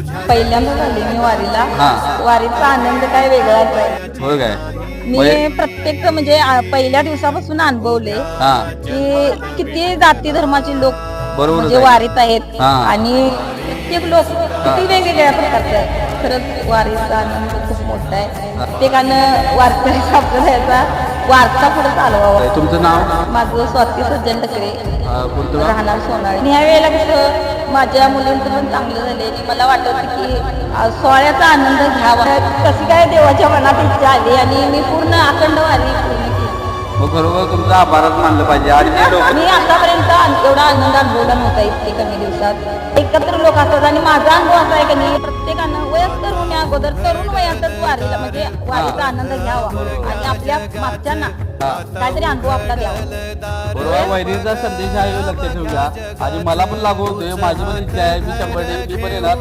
पहिल्यांदा झाली मी वारीला. हा. वारीचा आनंद काय वेगळाच आहे होय काय? मी म्हणजे प्रत्येक म्हणजे आ, पहिल्या दिवसापासून अनुभवले हा. की किती जाती धर्माचे लोक बरोबरच म्हणजे आहे. वारीत आहेत. हा. आणि प्रत्येक लोक किती वेगवेगळ्या प्रकारचे आहेत. खरंच वारीचा आनंद खूप मोठा आहे. प्रत्येकानं वारकरी संप्रदायाचा वारसा पुढे चालवावा. तुमचं नाव? माझं स्वाती सज्जन टकरे. अं, कोणतं गाव? राहणार सोनाळे. आणि ह्या वेळेला कसं माझ्या मुलींचं पण चांगलं आणि मला वाटत होतं की सोहळ्याचा आनंद घ्यावा. कशी काय देवाच्या मनात इच्छा आली आणि मी पूर्ण अखंड वारी पूर्ण केली. मग खरोखर तुमचं आभारच मानलं पाहिजे. आणि मी आतापर्यंत एवढा आनंद अनुभवला नव्हता इतके कमी दिवसात. एकत्र लोक असतात आणि माझा अनुभव असा आहे की नाही प्रत्येकानं वयस्कर होण्या अगोदर तरुण वयातच वारीला म्हणजे वारीचा आनंद घ्यावा. आणि आपल्या मागच्यांना काहीतरी अनुभव आपला द्यावा बरोबर वैरीचा संदेश आहे लक्षात ठेवूया आणि मला पण लागू होतोय माझी पण इच्छा आहे मी शंभर टक्के पण येणार.